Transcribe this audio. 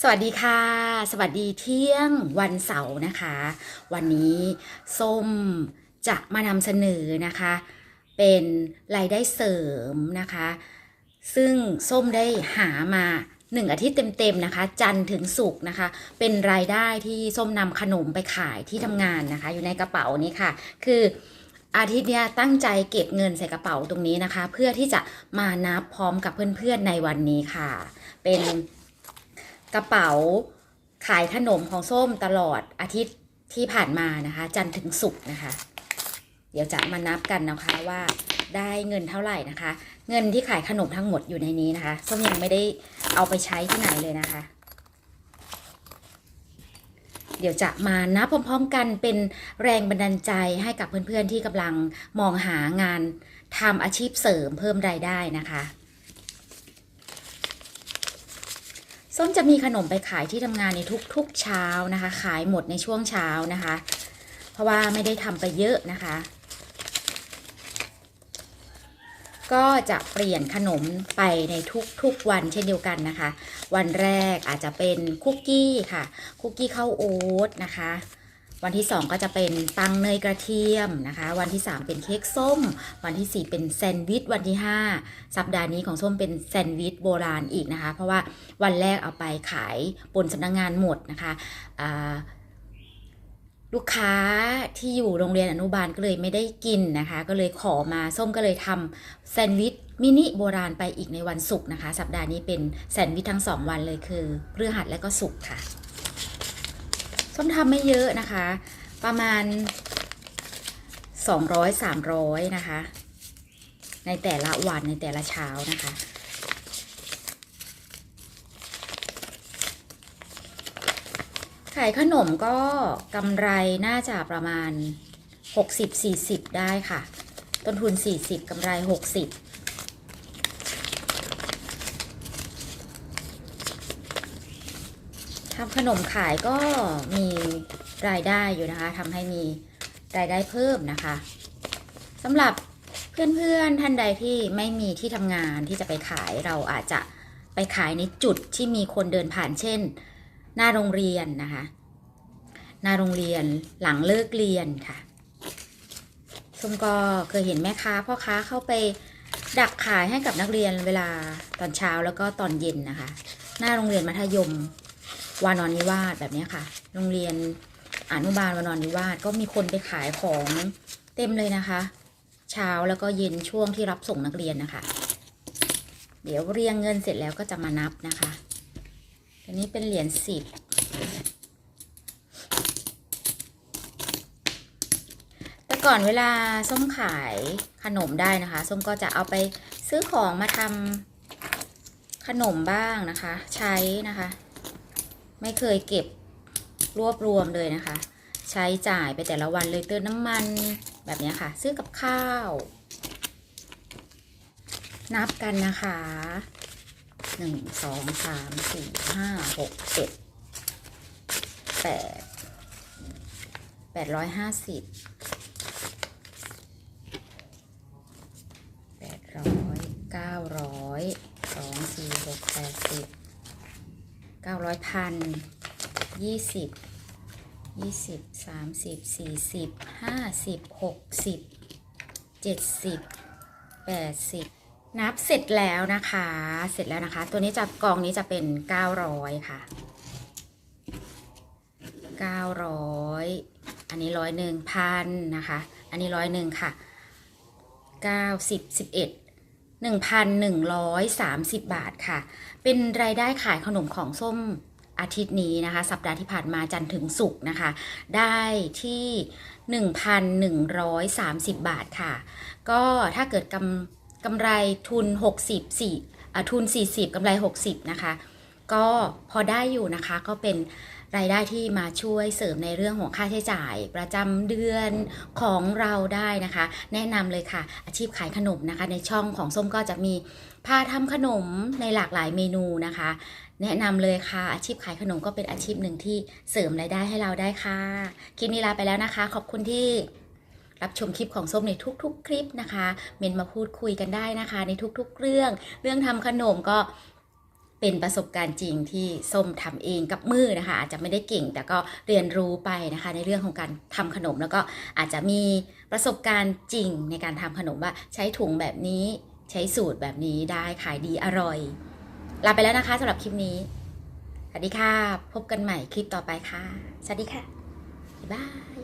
สวัสดีค่ะ สวัสดีเที่ยงวันเสาร์นะคะ วันนี้ส้มจะมานำเสนอนะคะ เป็นรายได้เสริมนะคะ ซึ่งส้มได้หามาหนึ่งอาทิตย์เต็มๆนะคะ จันทร์ถึงศุกร์นะคะ เป็นรายได้ที่ส้มนำขนมไปขายที่ทำงานนะคะ อยู่ในกระเป๋านี้ค่ะ คืออาทิตย์เนี้ยตั้งใจเก็บเงินใส่กระเป๋าตรงนี้นะคะ เพื่อที่จะมานับพร้อมกับเพื่อนๆในวันนี้ค่ะ เป็น กระเป๋าขายขนมของส้มตลอดอาทิตย์ที่ผ่านมานะคะ จันถึงศุกร์นะคะ เดี๋ยวจะมานับกันนะคะว่าได้เงินเท่าไหร่นะคะ เงินที่ขายขนมทั้งหมดอยู่ในนี้นะคะส้มยังไม่ได้เอาไปใช้ที่ไหนเลยนะคะ เดี๋ยวจะมานับพร้อมๆกันเป็นแรงบันดาลใจให้กับเพื่อนๆที่กำลังมองหางานทำอาชีพเสริมเพิ่มรายได้นะคะ ส้มจะมีขนมไปขายที่ทำงานในทุกๆเช้านะคะ ขายหมดในช่วงเช้านะคะ เพราะว่าไม่ได้ทำไปเยอะนะคะ ก็จะเปลี่ยนขนมไปในทุกๆวันเช่นเดียวกันนะคะ วันแรกอาจจะเป็นคุกกี้ค่ะ คุกกี้ข้าวโอ๊ตนะคะ วันที่ 2 ก็จะเป็นปังเนยกระเทียมนะคะ วันที่ 3 เป็นเค้กส้ม วันที่ 4 เป็นแซนด์วิช วันที่ 5 สัปดาห์นี้ของส้มเป็นแซนด์วิชโบราณอีกนะคะ เพราะว่าวันแรกเอาไปขายบนสำนักงงานหมดนะคะลูกค้าที่อยู่โรงเรียนอนุบาลก็เลยไม่ได้กินนะคะ ก็เลยขอมาส้มก็เลยทำแซนด์วิชมินิโบราณไปอีกในวันศุกร์นะคะ สัปดาห์นี้เป็นแซนด์วิชทั้ง 2 วันเลยคือพฤหัสและก็ศุกร์ค่ะ ส้มทำไม่เยอะนะคะ ประมาณ 200 300 นะคะ ในแต่ละวันในแต่ละเช้านะคะขายขนมก็กำไรน่าจะประมาณ 60-40 ได้ค่ะ ต้นทุน 40กำไร 60 ทำขนมขายก็มีรายได้อยู่นะคะทำให้มีรายได้เพิ่มนะคะสำหรับเพื่อนๆท่านใดที่ไม่มีที่ทำงานที่จะไปขายเราอาจจะไปขายในจุดที่มีคนเดินผ่านเช่น หน้าโรงเรียนนะคะ หน้าโรงเรียนหลังเลิกเรียนค่ะสมก็เคยเห็นแม่ค้าพ่อค้าเข้าไปดักขายให้กับนักเรียนเวลาตอนเช้าแล้วก็ตอนเย็นนะคะ หน้าโรงเรียนมัธยม วานอนนิวาสแบบนี้ค่ะ โรงเรียนอนุบาลวานอนนิวาสก็มีคนไปขายของเต็มเลยนะคะ เช้าแล้วก็เย็นช่วงที่รับส่งนักเรียนนะคะ เดี๋ยวเรียงเงินเสร็จแล้วก็จะมานับนะคะอันนี้เป็นเหรียญสิบแต่ก่อนเวลาส้มขายขนมได้นะคะ ส้มก็จะเอาไปซื้อของมาทำขนมบ้างนะคะ ใช้นะคะ ไม่เคยเก็บรวบรวมเลยนะคะ ใช้จ่ายไปแต่ละวันเลยเติมน้ำมันแบบนี้ค่ะ ซื้อกับข้าว นับกันนะคะหนึ่งสองสามสี่ห้าหกเจ็ดแปดแปดร้อยห้าสิบแปดร้อยเก้าร้อยสองสี่หกแปดสิบ เก้าร้อยพันยี่สิบยี่สิบสามสิบสี่สิบห้าสิบหกสิบเจ็ดสิบแปดสิบนับเสร็จแล้วนะคะ เสร็จแล้วนะคะ ตัวนี้จะกองนี้จะเป็นเก้าร้อยค่ะเก้าร้อยอันนี้ร้อยหนึ่งพันนะคะ อันนี้ร้อยหนึ่งค่ะเก้าสิบสิบเอ็ด หนึ่งพันหนึ่งร้อยสามสิบบาทค่ะ เป็นรายได้ขายขนมของส้มอาทิตย์นี้นะคะ สัปดาห์ที่ผ่านมาจันทร์ถึงศุกร์นะคะ ได้ที่ 1,130 บาทค่ะ ก็ถ้าเกิดกำกำไรทุน60สี่อะทุน 40กำไร 60 นะคะ ก็พอได้อยู่นะคะก็เป็นรายได้ที่มาช่วยเสริมในเรื่องของค่าใช้จ่าย ประจำเดือนของเราได้นะคะ แนะนำเลยค่ะ อาชีพขายขนมนะคะ ในช่องของส้มก็จะมีพาทำขนมในหลากหลายเมนูนะคะ แนะนำเลยค่ะ อาชีพขายขนมก็เป็นอาชีพหนึ่งที่เสริมรายได้ให้เราได้ค่ะคลิปนี้ลาไปแล้วนะคะ ขอบคุณที่รับชมคลิปของส้มในทุก ๆ คลิปนะคะ เมนมาพูดคุยกันได้นะคะ ในทุกๆเรื่อง เรื่องทำขนมก็ เป็นประสบการณ์จริงที่ส้มทำเองกับมือนะคะ อาจจะไม่ได้เก่ง แต่ก็เรียนรู้ไปนะคะ ในเรื่องของการทำขนม แล้วก็อาจจะมีประสบการณ์จริงในการทำขนมว่าใช้ถุงแบบนี้ใช้สูตรแบบนี้ได้ขายดีอร่อยลาไปแล้วนะคะสำหรับคลิปนี้สวัสดีค่ะ พบกันใหม่คลิปต่อไปค่ะ สวัสดีค่ะบ๊ายบาย